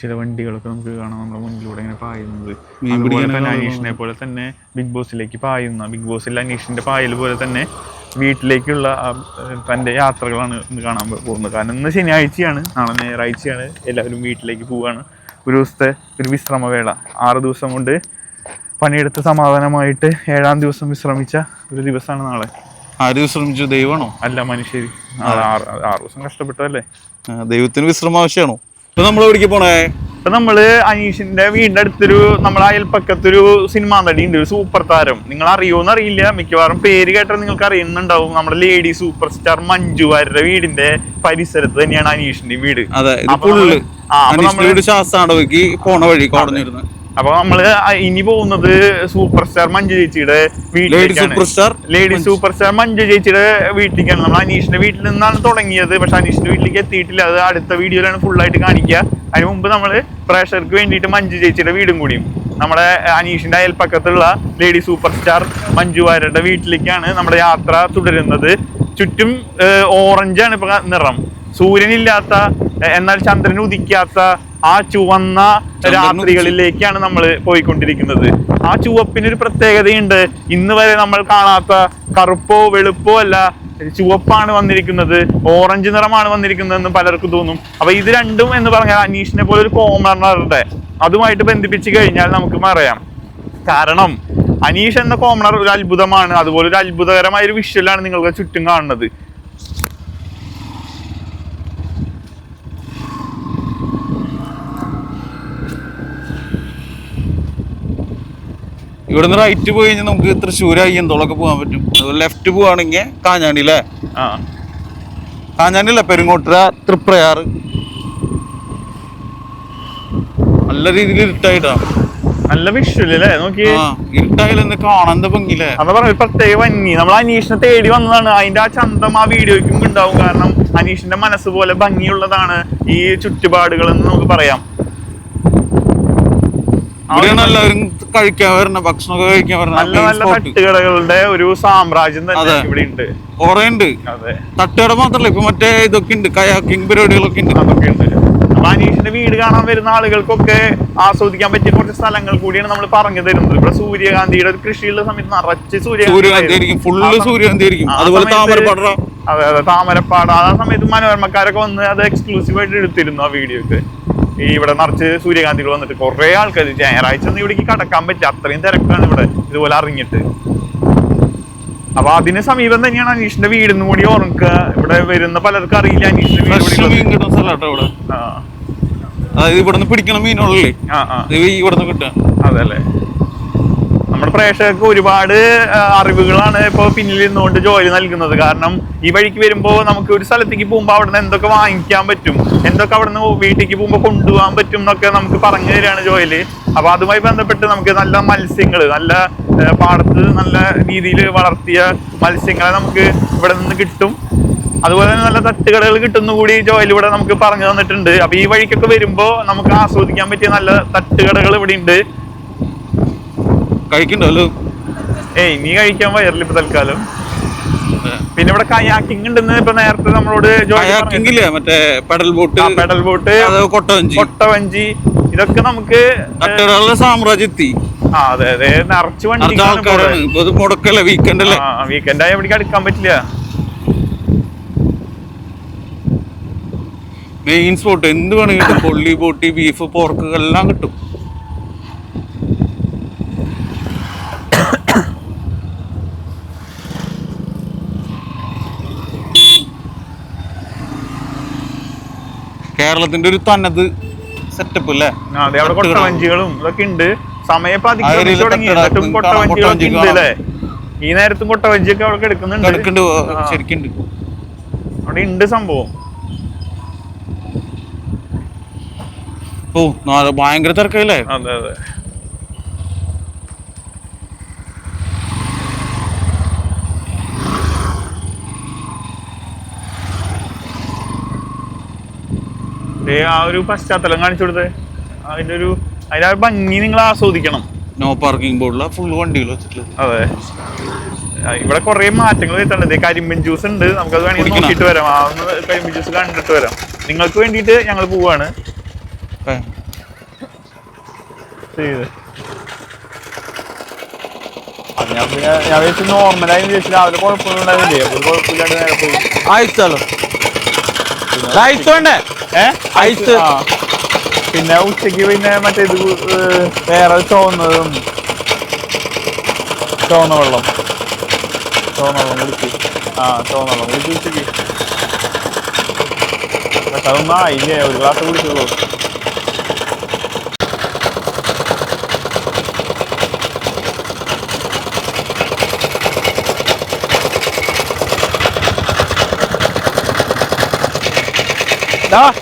ചില വണ്ടികളൊക്കെ നമുക്ക് കാണാം. നമ്മുടെ മുന്നിലൂടെ ഇങ്ങനെ പായുന്നത്. അതുപോലെ തന്നെ അനീഷിനെ പോലെ തന്നെ ബിഗ് ബോസിലേക്ക് പായുന്ന ബിഗ് ബോസിൽ അനീഷിന്റെ പായൽ പോലെ തന്നെ വീട്ടിലേക്കുള്ള തന്റെ തന്റെ യാത്രകളാണ് ഇന്ന് കാണാൻ പോകുന്നത്. കാരണം ഇന്ന് ശനിയാഴ്ചയാണ് നാളെ ഞായറാഴ്ചയാണ് എല്ലാവരും വീട്ടിലേക്ക് പോവുകയാണ്. ഒരു ദിവസത്തെ ഒരു വിശ്രമവേള. ആറ് ദിവസം കൊണ്ട് പണിയെടുത്ത് സമാധാനമായിട്ട് ഏഴാം ദിവസം വിശ്രമിച്ച ഒരു ദിവസമാണ് നാളെ. ആര് വിശ്രമിച്ചു ദൈവമാണോ? അല്ല മനുഷ്യർ ആറ് ആറ് ദിവസം കഷ്ടപ്പെട്ടതല്ലേ? ആ, ദൈവത്തിന് വിശ്രമം ആവശ്യമാണോ ഇപ്പൊ നമ്മൾ എവിടേക്ക് പോണേ? ഇപ്പൊ നമ്മൾ അനീഷിന്റെ വീടിന്റെ അടുത്തൊരു നമ്മളെ അയൽപ്പക്കത്തൊരു സിനിമ നടി ഉണ്ട് ഒരു സൂപ്പർ താരം. നിങ്ങൾ അറിയോന്ന് അറിയില്ല മിക്കവാറും പേര് കേട്ടാൽ നിങ്ങൾക്ക് അറിയുന്നുണ്ടാവും. നമ്മുടെ ലേഡി സൂപ്പർ സ്റ്റാർ മഞ്ജു വാര്യരുടെ വീടിന്റെ പരിസരത്ത് തന്നെയാണ് അനീഷിന്റെ വീട്. അതെ ആ, അപ്പൊ നമ്മൾ വീട് ശാസ്താടവയ്ക്ക് പോണ വഴി കോടഞ്ഞിരുന്നു അപ്പൊ നമ്മൾ ഇനി പോകുന്നത് സൂപ്പർ സ്റ്റാർ മഞ്ജു ചേച്ചിയുടെ വീട്ടിലേക്കാണ്. Super star lady super star Manju ചേച്ചിയുടെ വീട്ടിലേക്കാണ്. നമ്മൾ അനീഷിന്റെ വീട്ടിൽ നിന്നാണ് തുടങ്ങിയത്. പക്ഷെ അനീഷിന്റെ വീട്ടിലേക്ക് എത്തിയിട്ടില്ല. അത് അടുത്ത വീഡിയോയിലാണ് ഫുൾ ആയിട്ട് കാണിക്കുക. അതിന് മുമ്പ് നമ്മൾ പ്രേക്ഷകർക്ക് വേണ്ടിയിട്ട് മഞ്ജു ചേച്ചിയുടെ വീടും കൂടിയും നമ്മുടെ അനീഷിന്റെ അയൽപ്പക്കത്തുള്ള ലേഡി സൂപ്പർ സ്റ്റാർ മഞ്ജു വാര്യരുടെ വീട്ടിലേക്കാണ് നമ്മുടെ യാത്ര തുടരുന്നത്. ചുറ്റും ഓറഞ്ചാണ് ഇപ്പൊ നിറം. സൂര്യനില്ലാത്ത എന്നാൽ ചന്ദ്രൻ ഉദിക്കാത്ത ആ ചുവന്ന രാത്രികളിലേക്കാണ് നമ്മൾ പോയിക്കൊണ്ടിരിക്കുന്നത്. ആ ചുവപ്പിന് ഒരു പ്രത്യേകതയുണ്ട്. ഇന്ന് വരെ നമ്മൾ കാണാത്ത കറുപ്പോ വെളുപ്പോ അല്ല ചുവപ്പാണ് വന്നിരിക്കുന്നത്. ഓറഞ്ച് നിറമാണ് വന്നിരിക്കുന്നത് എന്ന് പലർക്കും തോന്നും. അപ്പൊ ഇത് രണ്ടും എന്ന് പറഞ്ഞാൽ അനീഷിനെ പോലെ ഒരു കോമണറുടെ അതുമായിട്ട് ബന്ധിപ്പിച്ച് കഴിഞ്ഞാൽ നമുക്ക് പറയാം. കാരണം അനീഷ് എന്ന കോമണർ ഒരു അത്ഭുതമാണ്. അതുപോലെ ഒരു അത്ഭുതകരമായ ഒരു വിഷ്വലാണ് നിങ്ങൾക്ക് ചുറ്റും കാണുന്നത്. ഇവിടുന്ന് റൈറ്റ് പോയി കഴിഞ്ഞാൽ നമുക്ക് തൃശ്ശൂർ അയ്യന്തോളൊക്കെ പോകാൻ പറ്റും. അതുപോലെ ലെഫ്റ്റ് പോവാണെങ്കിൽ കാഞ്ഞാണി അല്ലേ ആ. കാഞ്ഞാണി അല്ല പെരുങ്ങോട്ടര തൃപ്രയാർ. നല്ല രീതിയിൽ ഇരുട്ടായിട്ടാ. നല്ല വിഷുല്ലേ നോക്കി. ഇരുട്ടായാലും കാണാൻ ഭംഗിയില്ലേ അതാ പറഞ്ഞ പ്രത്യേക ഭംഗി. നമ്മൾ അനീഷിനെ തേടി വന്നതാണ്. അതിന്റെ ആ ചന്തം ആ വീഡിയോയ്ക്കും ഉണ്ടാവും. കാരണം അനീഷിന്റെ മനസ്സ് പോലെ ഭംഗിയുള്ളതാണ് ഈ ചുറ്റുപാടുകൾ എന്ന് നമുക്ക് പറയാം. ഇവിടെയാണ് എല്ലാവരും കഴിക്കാൻ വരുന്ന ഭക്ഷണമൊക്കെ കഴിക്കാൻ വരുന്ന നല്ല നല്ല തട്ടുകടകളുടെ ഒരു സാമ്രാജ്യം തന്നെ ഇവിടെ ഉണ്ട്. കുറെ ഉണ്ട്. തട്ടുകട മാത്രല്ല ഇപ്പൊ മറ്റേ ഇതൊക്കെ ഉണ്ട് കയാക്കിംഗ് പരിപാടികളൊക്കെ ഉണ്ട്. അതൊക്കെ ഉണ്ട്. അപ്പൊ അനീഷിന്റെ വീട് കാണാൻ വരുന്ന ആളുകൾക്കൊക്കെ ആസ്വദിക്കാൻ പറ്റിയ കുറച്ച് സ്ഥലങ്ങൾ കൂടിയാണ് നമ്മൾ പറഞ്ഞു തരുന്നത്. ഇവിടെ സൂര്യകാന്തിയുടെ കൃഷിയുള്ള സമയത്ത് നിറച്ച് സൂര്യകാന്തി ഫുള്ള് സൂര്യകാന്തി ആയിരിക്കും. അതുപോലെ താമരപ്പാട. അതെ അതെ താമരപ്പാട്. ആ സമയത്ത് മനോരമക്കാരൊക്കെ വന്ന് അത് എക്സ്ക്ലൂസീവ് ആയിട്ട് എടുത്തിരുന്നു ആ വീഡിയോക്ക്. ഈ ഇവിടെ നിറച്ച് സൂര്യകാന്തികൾ വന്നിട്ട് കുറെ ആൾക്കാർ ഞായറാഴ്ച ഒന്നും ഇവിടേക്ക് കടക്കാൻ പറ്റില്ല. അത്രയും തിരക്കാണ് ഇവിടെ. ഇതുപോലെ അറിഞ്ഞിട്ട്. അപ്പൊ അതിന് സമീപം തന്നെയാണ് അനീഷിന്റെ വീടിന്ന് കൂടി ഓർക്കുക ഇവിടെ വരുന്ന പലർക്കും അറിയില്ല അനീഷിന്റെ മീൻ കിട്ടുന്ന സ്ഥലമാട്ടോ ഇവിടെ. ആ. അതായത് ഇവിടുന്ന് പിടിക്കണ ആ ആ. ഇവിടുന്ന് കിട്ടുക. അതല്ലേ. നമ്മുടെ പ്രേക്ഷകർക്ക് ഒരുപാട് അറിവുകളാണ് ഇപ്പോൾ പിന്നിൽ നിന്നുകൊണ്ട് ജോലി നൽകുന്നത്. കാരണം ഈ വഴിക്ക് വരുമ്പോൾ നമുക്ക് ഒരു സ്ഥലത്തേക്ക് പോകുമ്പോൾ അവിടെ നിന്ന് എന്തൊക്കെ വാങ്ങിക്കാൻ പറ്റും എന്തൊക്കെ അവിടെ നിന്ന് വീട്ടിലേക്ക് പോകുമ്പോൾ കൊണ്ടുപോകാൻ പറ്റും എന്നൊക്കെ നമുക്ക് പറഞ്ഞു തരികയാണ് ജോലി അപ്പോൾ അതുമായി ബന്ധപ്പെട്ട് നമുക്ക് നല്ല മത്സ്യങ്ങൾ നല്ല പാടത്ത് നല്ല രീതിയിൽ വളർത്തിയ മത്സ്യങ്ങളെ നമുക്ക് ഇവിടെ നിന്ന് കിട്ടും. അതുപോലെ തന്നെ നല്ല തട്ടുകടകൾ കിട്ടുന്ന കൂടി ജോയിൽ ഇവിടെ നമുക്ക് പറഞ്ഞു തന്നിട്ടുണ്ട്. അപ്പൊ ഈ വഴിക്കൊക്കെ വരുമ്പോ നമുക്ക് ആസ്വദിക്കാൻ പറ്റിയ നല്ല തട്ടുകടകൾ ഇവിടെ ഉണ്ട് കഴിക്കണ്ടല്ലോ. ഏയ് നീ കഴിക്കാൻ വയറിൽ ഇപ്പൊ തൽക്കാലം. പിന്നെ ഇവിടെ കയാക്കിംഗ് ഉണ്ടെന്ന് ഇപ്പൊ നേരത്തെ നമ്മളോട് മറ്റേ പെഡൽ ബോട്ട് പെഡൽ ബോട്ട് കൊട്ടവഞ്ചി. കൊട്ടവഞ്ചി ഇതൊക്കെ നമുക്ക് സാമ്രാജ്യത്തി ആ അതെ അതെ നിറച്ച് വണ്ടി ആൾക്കാരാണ്. മുടക്കല്ലേ വീക്കെൻഡ് അല്ലേ? വീക്കെൻഡ് ആയി എവിടേക്ക് അടുക്കാൻ പറ്റില്ല. മെയിൻ സ്പോട്ട് എന്ത് വേണമെങ്കിലും പൊള്ളി കൊള്ളി ബോട്ടി ബീഫ് പോർക്ക് എല്ലാം കിട്ടും. കേരളത്തിന്റെ ഒരു തനത് സെറ്റപ്പ് അല്ലേ വഞ്ചികളും. കൊട്ടവഞ്ചികളും ഇതൊക്കെ ഉണ്ട്. സമയം ഇപ്പൊ ആ ഏരിയയിൽ അതിക്രമിച്ചു തുടങ്ങി തട്ടുകട, എന്നിട്ടും കാണാം, കൊട്ടവഞ്ചികളൊക്കെ ഉണ്ട് അല്ലേ ഈ നേരത്തും കൊട്ടവഞ്ചിയൊക്കെ അവിടെ എടുക്കുന്നുണ്ട്. ശരിക്കുണ്ട്. അവിടെ ഉണ്ട് സംഭവം. ഓ ഭയങ്കര തിരക്കല്ലേ അതെ അതെ. ആ ഒരു പശ്ചാത്തലം കാണിച്ചു കൊടുത്തത് അതിന്റെ ഒരു അതിന്റെ ആ ഭംഗി നിങ്ങൾ ആസ്വദിക്കണം നോ പാർക്കിംഗ് ബോർഡില ഫുൾ വണ്ടികൾ വെച്ചിട്ട് അതെ ഇവിടെ കുറെ മാറ്റങ്ങൾ വരുത്തുന്നുണ്ട് ദേ കരിമ്പിൻ ജ്യൂസ് ഉണ്ട് നമുക്കത് വേണമെങ്കിൽ. നോക്കിയിട്ട് വരാം ആ ഒന്ന് കരിമ്പിൻ ജ്യൂസ് കണ്ടിട്ട് വരാം നിങ്ങൾക്ക് വേണ്ടിയിട്ട് ഞങ്ങൾ പോവാണ് ഞാൻ പിന്നെ ഞാൻ വെച്ച് നോർമലായി വിചാരിച്ചു രാവിലെ കുഴപ്പമൊന്നും ഉണ്ടായിരുന്നില്ലേ അപ്പോൾ കുഴപ്പമില്ലാണ്ട് നേരെ പോയി ഐസ്. പിന്നെ ഉച്ചയ്ക്ക് പിന്നെ മറ്റേ ഇത് വേറെ ചോന്നതും ചോന്ന വെള്ളം. ചോന്ന വെള്ളം കുടിച്ച് ആ ചോന്ന വെള്ളം കുടിച്ച് ഉച്ചയ്ക്ക് പക്ഷെ അതൊന്നും ആയില്ലേ? ഒരു ഗ്ലാസ് കുടിച്ചുള്ളൂ ആ.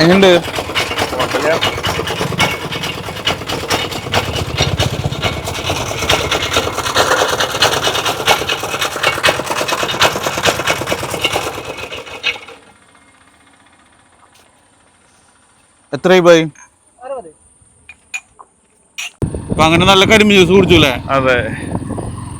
എങ്ങണ്ട്. എത്രയായി പോയി അപ്പൊ അങ്ങനെ നല്ല കരിമ്പ് ജ്യൂസ് കുടിച്ചു അല്ലേ അതെ.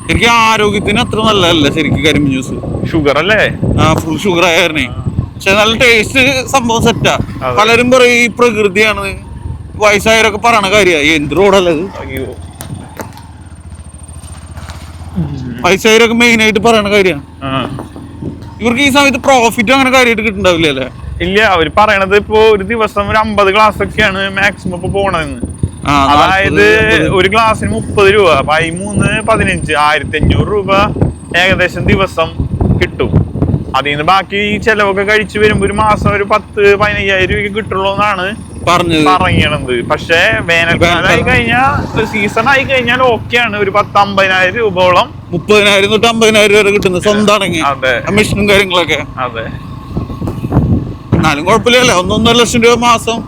ശരിക്കും ആരോഗ്യത്തിന് അത്ര നല്ലതല്ലേ ശരിക്കും കരിമ്പ് ജ്യൂസ് ഷുഗർ അല്ലേ? ആ ഫുൾ ഷുഗർ ആയിരുന്നേ പക്ഷെ നല്ല ടേസ്റ്റ് സംഭവം സെറ്റാ പലരും പറയും ഈ പ്രകൃതിയാണ്. വയസ്സായവരൊക്കെ പറയണ കാര്യമാണ് എന്ത് റോഡല്ലത് വയസ്സായവരൊക്കെ മെയിൻ ആയിട്ട് പറയണ കാര്യമാണ് ഇവർക്ക് ഈ സമയത്ത് പ്രോഫിറ്റ് അങ്ങനെ കാര്യമായിട്ട് കിട്ടുന്നുണ്ടാവില്ല അല്ലേ ഇല്ല അവർ പറയണത് ഇപ്പോ ഒരു ദിവസം ഒരു അമ്പത് ഗ്ലാസ് ഒക്കെയാണ് മാക്സിമം ഇപ്പൊ പോണതെന്ന്. അതായത് ഒരു ഗ്ലാസ്സിന് മുപ്പത് രൂപ. അപ്പൊ ഈ മൂന്ന് പതിനഞ്ച് ആയിരത്തി അഞ്ഞൂറ് രൂപ ഏകദേശം ദിവസം കിട്ടും. അതിൽ നിന്ന് ബാക്കി ചെലവൊക്കെ കഴിച്ചു വരുമ്പോ ഒരു മാസം ഒരു പത്ത് പതിനയ്യായിരം രൂപയ്ക്ക് കിട്ടുള്ളൂ എന്നാണ് പറഞ്ഞു പറയണത് പക്ഷെ വേനൽക്കാലമായി വേനൽക്കാലം. കഴിഞ്ഞാൽ സീസൺ ആയി കഴിഞ്ഞാൽ ഓക്കെയാണ് ഒരു പത്ത് അമ്പതിനായിരം രൂപയോളം മുപ്പതിനായിരം തൊട്ട് അമ്പതിനായിരം വരെ കിട്ടുന്നത് സ്വന്തമാണെങ്കിൽ കമ്മീഷനും കാര്യങ്ങളൊക്കെ. അതെ. എന്നാലും കുഴപ്പമില്ല ഒന്നൊന്നര ലക്ഷം രൂപ മാസം.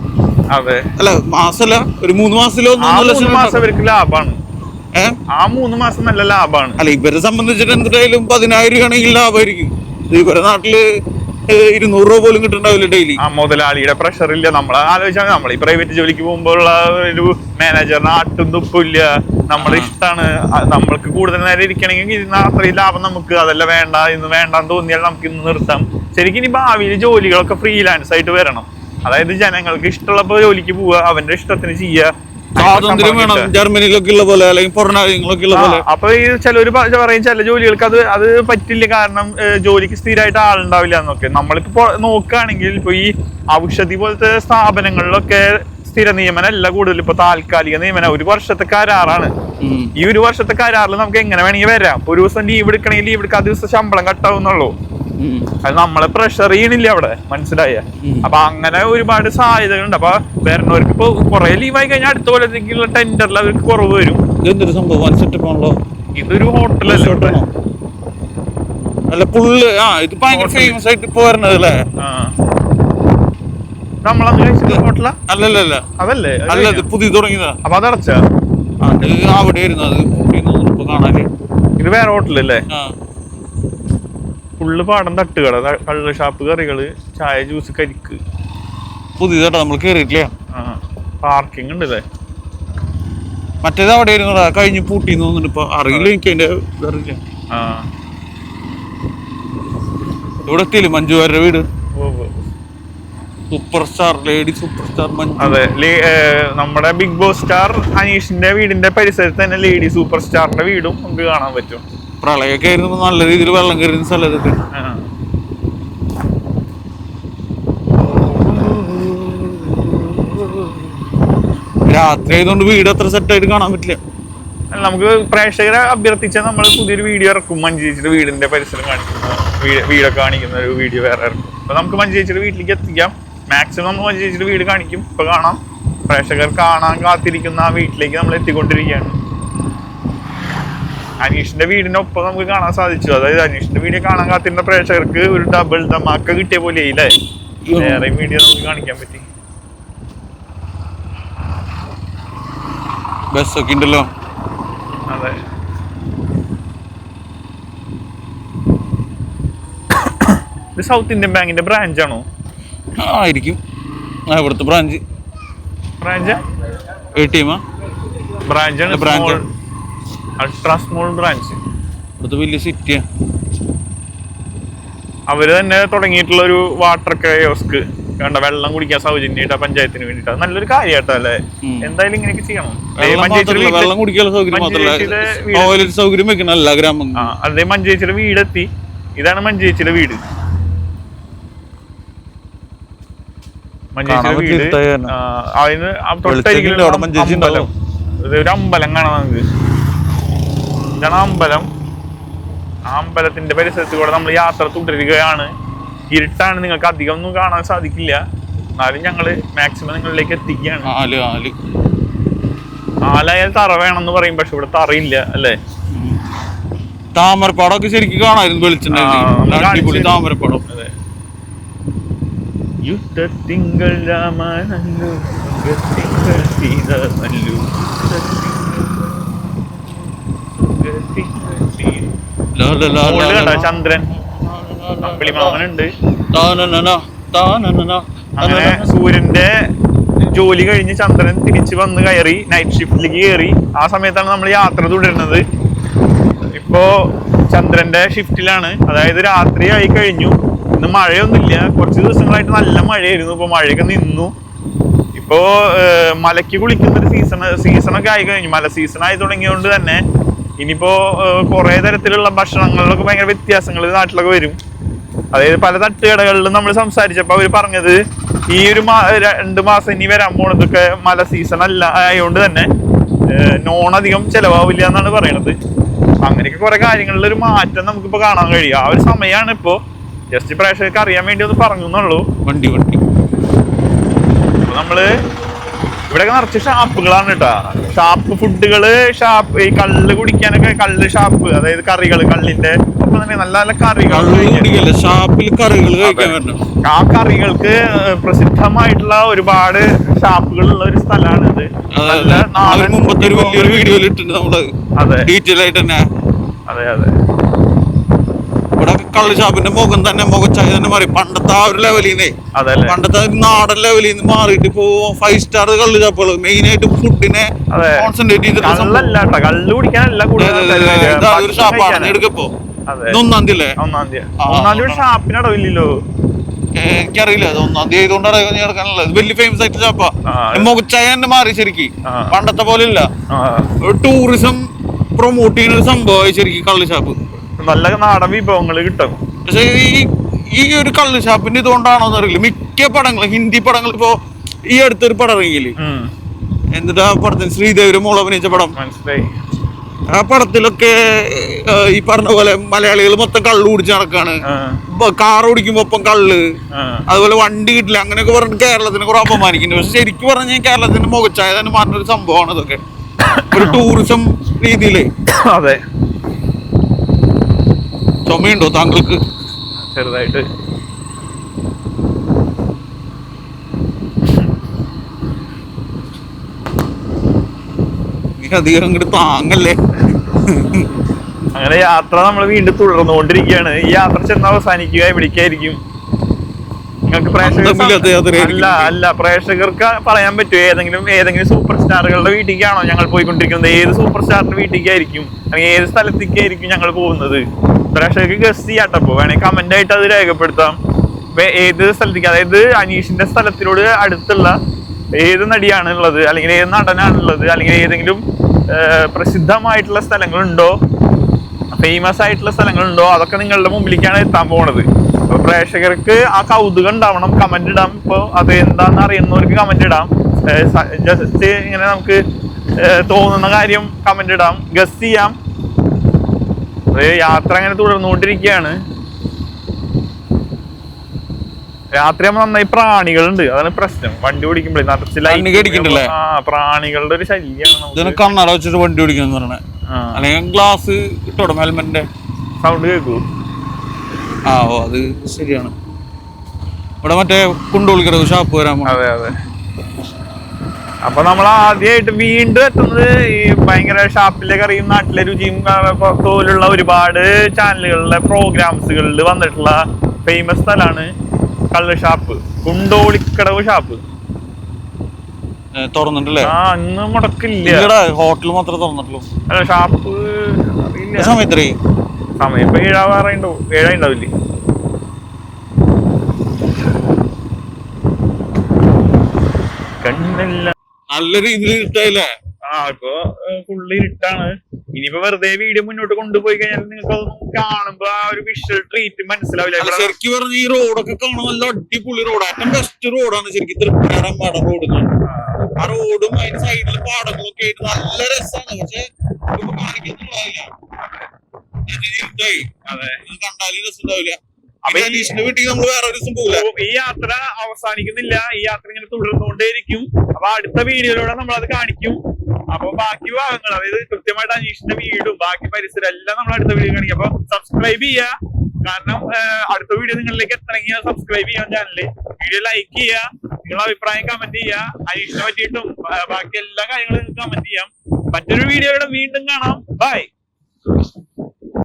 അതെ. അല്ല മാസമല്ല ഒരു മൂന്ന് മാസത്തിലോ മൂന്ന് മാസം ഇവർക്ക് ലാഭമാണ് ആ മൂന്ന് മാസം നല്ല ലാഭമാണ് അല്ല ഇവരെ സംബന്ധിച്ചിട്ട് എന്തായാലും പതിനായിരം രൂപയാണെങ്കിൽ ലാഭമായിരിക്കും. ഇവരെ നാട്ടിൽ ഇരുന്നൂറ് രൂപ പോലും കിട്ടുന്നുണ്ടാവില്ല ഡെയിലി ആ മുതലാളിയുടെ പ്രഷർ ഇല്ല. നമ്മൾ ആലോചിച്ചാൽ നമ്മൾ ഈ പ്രൈവറ്റ് ജോലിക്ക് പോകുമ്പോഴുള്ള ഒരു മാനേജർ നാട്ടും തുപ്പില്ല നമ്മുടെ ഇഷ്ടമാണ് നമ്മൾക്ക് കൂടുതൽ നേരം ഇരിക്കണമെങ്കിൽ ഇന്ന് അത്രയും ലാഭം നമുക്ക് അതല്ല വേണ്ട ഇന്ന് വേണ്ടാന്ന് തോന്നിയാൽ നമുക്ക് ഇന്ന് നിർത്താം. ശരിക്കും ഇനി ഭാവിയിൽ ജോലികളൊക്കെ ഫ്രീലാൻസ് ആയിട്ട് വരണം. അതായത് ജനങ്ങൾക്ക് ഇഷ്ടമുള്ളപ്പോ ജോലിക്ക് പോവുക അവന്റെ ഇഷ്ടത്തിന് ചെയ്യുക. സ്വാതന്ത്ര്യം വേണം. ജർമ്മനിയിലൊക്കെ ഉള്ള പോലെ അല്ലെങ്കിൽ പുറം രാജ്യങ്ങളൊക്കെ ഉള്ള പോലെ. അപ്പൊ ഈ ചിലര് പറയും ചില ജോലികൾക്ക് അത് അത് പറ്റില്ല കാരണം ജോലിക്ക് സ്ഥിരമായിട്ട് ആളുണ്ടാവില്ല എന്നൊക്കെ. നമ്മളിപ്പോ നോക്കുകയാണെങ്കിൽ ഇപ്പൊ ഈ ഔഷധി പോലത്തെ സ്ഥാപനങ്ങളിലൊക്കെ സ്ഥിര നിയമനമല്ല കൂടുതൽ ഇപ്പൊ താൽക്കാലിക നിയമനം ഒരു വർഷത്തെ കരാറാണ്. ഈ ഒരു വർഷത്തെ കരാറിൽ നമുക്ക് എങ്ങനെ വേണമെങ്കിൽ വരാം? ഒരു ദിവസം ലീവ് എടുക്കണമെങ്കിൽ ലീവ് എടുക്കാൻ ദിവസം ശമ്പളം കട്ടാവുന്നുള്ളൂ. അത് നമ്മളെ പ്രഷർ ചെയ്യണില്ല അവിടെ മനസ്സിലായ. അപ്പൊ അങ്ങനെ ഒരുപാട് സാധ്യതകളുണ്ട്. അപ്പൊ വരണവർക്ക് ഇപ്പൊ കുറെ ലീവായി കഴിഞ്ഞാൽ അടുത്ത കൊല്ലത്തേക്കുള്ള ടെൻഡറിൽ അവർക്ക് കുറവ് വരും. എന്തൊരു സംഭവം? സെറ്റപ്പ് ആണല്ലോ ഇതൊരു ഹോട്ടലല്ലേ അല്ല പുള്ള് ആ ഇത് ഭയങ്കര ഫേമസ് ആയിട്ട് ഇപ്പൊ വരണത് അല്ലേ. നമ്മളന്ന് കഴിച്ചത് ഹോട്ടലാ അല്ലല്ല അതല്ലേ? അത് അല്ല ഇത് കഴിഞ്ഞോ? പുതിയ തുടങ്ങിയതാ. അപ്പൊ അതടച്ച അത് അവിടെ കാണാന്. ഇത് വേറെ ഹോട്ടലല്ലേ ഫുള്ള് പാടം തട്ടുകട കള്ള് ഷാപ്പ് കറികൾ ചായ ജ്യൂസ് കരിക്ക്. പുതിയതാട്ടോ നമ്മൾ കേറിയിട്ടില്ല? പാർക്കിംഗ് ഉണ്ട് അല്ലേ മറ്റേത് അവിടെ ആയിരുന്നു കഴിഞ്ഞ് പൂട്ടിന്ന് തോന്നുന്നുണ്ട് ഇപ്പൊ. അറിയില്ല എനിക്ക് അതിന്റെ അറിയില്ല ആ. ഇവിടെ എത്തിയില്ല? മഞ്ജുവാരുടെ വീട്. Super star lady super star അതെ നമ്മുടെ ബിഗ് ബോസ് സ്റ്റാർ അനീഷിന്റെ വീടിന്റെ പരിസരത്ത് തന്നെ ലേഡി സൂപ്പർ സ്റ്റാറിന്റെ വീടും നമുക്ക് കാണാൻ പറ്റും. പ്രളയൊക്കെ ആയിരുന്നു നല്ല രീതിയിൽ വെള്ളം കയറുന്ന സ്ഥലത്തൊക്കെ. ആ. രാത്രി ആയതുകൊണ്ട് വീട് അത്ര സെറ്റ് ആയിട്ട് കാണാൻ പറ്റില്ല. നമുക്ക് പ്രേക്ഷകരെ അഭ്യർത്ഥിച്ചാൽ നമ്മൾ പുതിയൊരു വീഡിയോ ഇറക്കും. മഞ്ജു ചേച്ചിയുടെ വീടിന്റെ പരിസരം കാണിക്കുന്ന വീട് വീടൊക്കെ കാണിക്കുന്ന ഒരു വീഡിയോ വേറെ ഇറക്കും. അപ്പൊ നമുക്ക് മഞ്ജു ചേച്ചിയുടെ വീട്ടിലേക്ക് എത്തിക്കാം. മാക്സിമം നമ്മൾ മഞ്ജു ചേച്ചിയുടെ വീട് കാണിക്കും. ഇപ്പൊ കാണാം. പ്രേക്ഷകർ കാണാൻ കാത്തിരിക്കുന്ന ആ വീട്ടിലേക്ക് നമ്മൾ എത്തിക്കൊണ്ടിരിക്കുകയാണ്. അനീഷിന്റെ വീടിന്റെ ഒപ്പം നമുക്ക് കാണാൻ സാധിച്ചു. അതായത് അനീഷിന്റെ വീഡിയോ കാണാൻ കാത്തിരുന്ന പ്രേക്ഷകർക്ക് ഒരു ഡബിൾ ധമാക്ക കിട്ടിയ പോലെ ഇല്ലേ വേറെ വീഡിയോ നമുക്ക് കാണിക്കാൻ പറ്റി. ബസ്സൊക്കെ ഉണ്ടല്ലോ. അതെ. ഇത് സൗത്ത് ഇന്ത്യൻ ബാങ്കിന്റെ ബ്രാഞ്ച് ആണോ? ആയിരിക്കും. ഇവിടുത്തെ ബ്രാഞ്ച് ബ്രാഞ്ച് എ ടി എമാ ബ്രാഞ്ച് ആണ് Branch. അൾട്രാ സ്മോൾ ബ്രാഞ്ച് ഇവിടുത്തെ വലിയ സിറ്റി അവർ തന്നെ തുടങ്ങിയിട്ടുള്ള ഒരു വാട്ടർ കയോസ്ക് വേണ്ട വെള്ളം കുടിക്കാൻ സൗജന്യമായിട്ട് ആ പഞ്ചായത്തിന് വേണ്ടിട്ട് നല്ലൊരു കാര്യമായിട്ടോ അല്ലേ? എന്തായാലും ഇങ്ങനെയൊക്കെ ചെയ്യണം. വെള്ളം കുടിക്കാനുള്ള സൗകര്യം മാത്രമല്ല. ടോയ്ലറ്റ് സൗകര്യം വെക്കണം എല്ലാ ഗ്രാമങ്ങളും. അതേ മഞ്ചേച്ചിയുടെ വീടെത്തി. ഇതാണ് മഞ്ചേച്ചിയുടെ വീട്. മഞ്ചേച്ചിയുടെ വീട്. അതിന് തൊട്ടരികിലുള്ള. ഒരു അമ്പലം കാണാം നമുക്ക്. ഇതാണ് അമ്പലത്തിന്റെ പരിസരത്ത് കൂടെ നമ്മൾ യാത്ര തുടരുകയാണ്. ഇരുട്ടാണ് നിങ്ങൾക്ക് അധികം ഒന്നും കാണാൻ സാധിക്കില്ല. എന്നാലും ഞങ്ങൾ മാക്സിമം നിങ്ങളിലേക്ക് എത്തിക്കുകയാണ്. ആൽ ആൽ ആലായാൽ തറ വേണമെന്ന് പറയും പക്ഷെ ഇവിടെ തറയില്ല അല്ലേ? താമരപ്പാടമൊക്കെ ശരിക്കും അടിപൊളി കാണിച്ച് താമരപ്പാടം. യുദ്ധത്തിങ്കൾ രാമനല്ലു യുദ്ധത്തിങ്കൾ സീതമല്ലു യുദ്ധത്തിങ്കൾ ചന്ദ്രൻ. താനനന, അങ്ങനെ താനനന. സൂര്യന്റെ ജോലി കഴിഞ്ഞ് ചന്ദ്രൻ തിരിച്ചു വന്ന് കയറി നൈറ്റ് ഷിഫ്റ്റിലേക്ക് കയറി. ആ സമയത്താണ് നമ്മൾ യാത്ര തുടരുന്നത്. ഇപ്പോ ചന്ദ്രന്റെ ഷിഫ്റ്റിലാണ് അതായത് രാത്രി ആയി കഴിഞ്ഞു. ഇന്ന് മഴയൊന്നുമില്ല. കുറച്ച് ദിവസങ്ങളായിട്ട് നല്ല മഴയായിരുന്നു. ഇപ്പൊ മഴയൊക്കെ നിന്നു. ഇപ്പോ ഏർ, മലയ്ക്ക് കുളിക്കുന്ന ഒരു സീസൺ സീസണൊക്കെ ആയി കഴിഞ്ഞു. മല സീസൺ ആയി തുടങ്ങിയതുകൊണ്ട് തന്നെ ഇനിയിപ്പോ കുറെ തരത്തിലുള്ള ഭക്ഷണങ്ങളിലൊക്കെ ഭയങ്കര വ്യത്യാസങ്ങൾ നാട്ടിലൊക്കെ വരും. അതായത് പല തട്ടുകടകളിലും നമ്മൾ സംസാരിച്ചപ്പോൾ അവർ പറഞ്ഞത് ഈ ഒരു മാ രണ്ട് മാസം ഇനി വരാൻ പോണതൊക്കെ മല സീസൺ അല്ല ആയതുകൊണ്ട് തന്നെ നോൺ അധികം ചെലവാവില്ല എന്നാണ് പറയണത്. അങ്ങനെയൊക്കെ കുറെ കാര്യങ്ങളിൽ ഒരു മാറ്റം നമുക്കിപ്പോ കാണാൻ കഴിയും. ആ ഒരു സമയമാണ് ഇപ്പോ. ജസ്റ്റ് പ്രേക്ഷകർക്ക് അറിയാൻ വേണ്ടി ഒന്ന് പറഞ്ഞു എന്നുള്ളൂ വണ്ടി. വണ്ടി നമ്മൾ ഇവിടെ നിറച്ച് ഷാപ്പുകളാണ് കേട്ടോ. ഷാപ്പ് ഫുഡുകൾ ഷാപ്പ് ഈ കള്ള് കുടിക്കാനൊക്കെ കള്ള് ഷാപ്പ് അതായത് കറികൾ കള്ളിന്റെ ഒപ്പം തന്നെ നല്ല നല്ല കറികൾ ഷാപ്പിൽ കറികൾ ആ കറികൾക്ക് പ്രസിദ്ധമായിട്ടുള്ള ഒരുപാട് ഷാപ്പുകളുള്ള ഒരു സ്ഥലമാണ് ഇത്. നല്ല മുമ്പത്തെ ഒരു വലിയൊരു വീഡിയോയിൽ ഇട്ടിട്ടുണ്ട് നമ്മൾ. അതെ. ഡീറ്റെയിൽ ആയിട്ട് തന്നെ. അതെ അതെ. കള്ള് ഷാപ്പിന്റെ മുഖം തന്നെ മുഖച്ചായ തന്നെ മാറി. പണ്ടത്തെ ആ ഒരു ലെവലിൽ നിന്നേ പണ്ടത്തെ ഒരു നാടൻ ലെവലിൽ നിന്ന് മാറിയിട്ട് ഇപ്പോ ഫൈവ് സ്റ്റാർ കള്ള് ഷാപ്പുകൾ മെയിൻ ആയിട്ട് ഫുഡിനെ. കോൺസെൻട്രേറ്റ് ചെയ്തിട്ട് കേട്ടോ കള്ള് കുടിക്കാനല്ല. ഒരു ഒന്നാം തീയതി ഒന്നാം ഷാപ്പിന് അടവില്ലല്ലോ എനിക്കറിയില്ല. അത് ഒന്നാം തീയതി ആയതുകൊണ്ടാണ് ഞാൻ നടക്കാനുള്ള ഇത് വലിയ ഫേമസ് ആയിട്ട് ഷാപ്പാ. മുഖച്ചായ തന്നെ മാറി ശരിക്ക്. പണ്ടത്തെ പോലെ ഇല്ല. ടൂറിസം പ്രൊമോട്ട് ചെയ്യുന്ന ഒരു സംഭവമായി ശരിക്കും കള്ള് ഷാപ്പ്. നല്ല നാടൻ വിഭവങ്ങൾ കിട്ടും. പക്ഷെ ഈ ഈ ഒരു കള്ള് ഷാപ്പിന്റെ ഇതുകൊണ്ടാണോ എന്നറിയില്ല മിക്ക പടങ്ങളും ഹിന്ദി പടങ്ങൾ ഇപ്പോ ഈ അടുത്തൊരു പടം ഇറങ്ങിയില്ലേ. എന്നിട്ട് ആ പടത്തിന് ശ്രീദേവിയുടെ മോൾ അഭിനയിച്ച പടം. മനസ്സിലായി. ആ പടത്തിലൊക്കെ ഈ പറഞ്ഞ പോലെ മലയാളികൾ മൊത്തം കള്ള് കുടിച്ച് നടക്കാണ്. കാർ ഓടിക്കുമ്പോ ഒപ്പം കള്ള്. അതുപോലെ വണ്ടി കിട്ടില്ല. അങ്ങനെയൊക്കെ പറഞ്ഞിട്ട് കേരളത്തിനെ കുറെ അപമാനിക്കുന്നുണ്ട്. പക്ഷെ ശരിക്കും പറഞ്ഞാൽ കേരളത്തിന്റെ മുഖച്ചായ തന്നെ മാറുന്ന ഒരു സംഭവമാണ് ഇതൊക്കെ. ഒരു ടൂറിസം രീതിയിലേ. അതെ. ചുമയുണ്ടോ താങ്കൾക്ക്? ചെറുതായിട്ട്. അധികം അങ്ങോട്ട് താങ്ങല്ലേ? അങ്ങനെ യാത്ര നമ്മൾ വീണ്ടും തുടർന്നുകൊണ്ടിരിക്കുകയാണ്. ഈ യാത്ര ചെന്ന് അവസാനിക്കുക വിളിക്കായിരിക്കും. നിങ്ങൾക്ക് പ്രേക്ഷകർ അല്ല അല്ല പ്രേക്ഷകർക്ക് പറയാൻ പറ്റുമോ? ഏതെങ്കിലും ഏതെങ്കിലും സൂപ്പർ സ്റ്റാറുകളുടെ വീട്ടിലേക്കാണോ ഞങ്ങൾ പോയിക്കൊണ്ടിരിക്കുന്നത്? ഏത് സൂപ്പർ സ്റ്റാറിന്റെ വീട്ടിലേക്കായിരിക്കും? അല്ലെങ്കിൽ ഏത് സ്ഥലത്തേക്കായിരിക്കും ഞങ്ങൾ പോകുന്നത്? പ്രേക്ഷകർക്ക് ഗസ് ചെയ്യാട്ടപ്പോ വേണമെങ്കിൽ കമന്റ് ആയിട്ട് അത് രേഖപ്പെടുത്താം. ഏത് സ്ഥലത്തേക്ക് അതായത് അനീഷിന്റെ സ്ഥലത്തിനോട് അടുത്തുള്ള ഏത് നടിയാണ് ഉള്ളത്? അല്ലെങ്കിൽ ഏത് നടനാണുള്ളത് അല്ലെങ്കിൽ ഏതെങ്കിലും പ്രസിദ്ധമായിട്ടുള്ള സ്ഥലങ്ങളുണ്ടോ? ഫേമസ് ആയിട്ടുള്ള സ്ഥലങ്ങളുണ്ടോ? അതൊക്കെ നിങ്ങളുടെ മുമ്പിലേക്കാണ് എത്താൻ പോണത്. അപ്പൊ പ്രേക്ഷകർക്ക് ആ കൗതുകം ഉണ്ടാവണം. കമന്റ് ഇടാം. ഇപ്പൊ അത് എന്താണെന്ന് അറിയുന്നവർക്ക് കമന്റ് ഇടാം. ജസ്റ്റ് ഇങ്ങനെ നമുക്ക് തോന്നുന്ന കാര്യം കമന്റ് ഇടാം. ഗസ് ചെയ്യാം. അത് യാത്ര അങ്ങനെ തുടർന്നുകൊണ്ടിരിക്കുകയാണ്. രാത്രിയാകുമ്പോ നന്നായി പ്രാണികളുണ്ട്. അതാണ് പ്രശ്നം. വണ്ടി ഓടിക്കുമ്പോഴേ? ആ പ്രാണികളുടെ ഒരു ശല്യമാണ് കണ്ണട വെച്ചിട്ട് വണ്ടി ഓടിക്കണം എന്ന് അല്ലെങ്കിൽ ഗ്ലാസ് ഇട്ടോടും ഹെൽമെറ്റിന്റെ. സൗണ്ട് കേൾക്കൂ ആ ഓ അത് ശരിയാണ്. ഇവിടെ മറ്റേ കുണ്ടോളിക്കടവ് ഷാപ്പ് വരാൻ. അതെ അതെ. അപ്പൊ നമ്മൾ ആദ്യമായിട്ട് വീണ്ടും എത്തുന്നത് ഈ ഭയങ്കര ഷാപ്പിലെ കറിയും നാട്ടിലെ രുചിയും ആ, പോലുള്ള ഒരുപാട് ചാനലുകളിലെ പ്രോഗ്രാംസുകളിൽ വന്നിട്ടുള്ള ഫേമസ് സ്ഥലമാണ് കള്ള് ഷാപ്പ് കുണ്ടോളിക്കടവ് ഷാപ്പ്. തുറന്നിട്ടല്ലേ? ആ അന്ന് മുടക്കില്ല. ഹോട്ടൽ മാത്രമേ തുറന്നിട്ടുള്ളൂ. അല്ല ഷാപ്പ് സമയത്തേ സമയം ഇപ്പൊ ഏഴാവാറുണ്ടോ ഏഴായിണ്ടാവില്ലേ? കണ്ണെല്ലാം. നല്ല രീതിയിൽ ഇട്ടായില്ലേ ആ ഇപ്പൊ ഫുള്ള് ഇരുട്ടാണ്. ഇനിയിപ്പോ വെറുതെ വീഡിയോ മുന്നോട്ട് കൊണ്ടുപോയി കഴിഞ്ഞാൽ നിങ്ങൾക്ക് അതൊന്നും കാണുമ്പോ ആ ഒരു വിഷ്വൽ ട്രീറ്റ് മനസ്സിലാവില്ല. ശരിക്കും പറഞ്ഞ ഈ റോഡൊക്കെ കാണാൻ നല്ല അടിപൊളി റോഡ് ഏറ്റവും ബെസ്റ്റ് റോഡാണ് ശരിക്കും തൃപ്പൂരം പാടം റോഡ് ആ റോഡും അതിന്റെ സൈഡിൽ പാടങ്ങളൊക്കെ ആയിട്ട് നല്ല രസമാണ് പക്ഷെ കാണിക്കുന്നുണ്ടാവില്ല അതെ. കണ്ടാലും രസം ഉണ്ടാവില്ല. അപ്പൊ അപ്പൊ ഈ- അനീഷിന്റെ വീട്ടിൽ നമ്മൾ വേറെ ഒരു പോകില്ല ഈ യാത്ര അവസാനിക്കുന്നില്ല. ഈ യാത്ര ഇങ്ങനെ തുടർന്നുകൊണ്ടേയിരിക്കും. അപ്പൊ അടുത്ത വീഡിയോയിലൂടെ നമ്മൾ അത് കാണിക്കും. അപ്പൊ ബാക്കി ഭാഗങ്ങൾ അതായത് കൃത്യമായിട്ട് അനീഷിന്റെ വീടും ബാക്കി പരിസരം എല്ലാം നമ്മൾ അടുത്ത വീഡിയോ കാണിക്കും. അപ്പൊ സബ്സ്ക്രൈബ് ചെയ്യുക. കാരണം അടുത്ത വീഡിയോ നിങ്ങളിലേക്ക് എത്തണമെങ്കിൽ സബ്സ്ക്രൈബ് ചെയ്യാൻ ചാനൽ വീഡിയോ ലൈക്ക് ചെയ്യുക. നിങ്ങളുടെ അഭിപ്രായം കമന്റ് ചെയ്യുക. അനീഷിനെ പറ്റിയിട്ടും ബാക്കി എല്ലാ കാര്യങ്ങളും കമന്റ് ചെയ്യാം. മറ്റൊരു വീഡിയോയുടെ വീണ്ടും കാണാം. ബൈ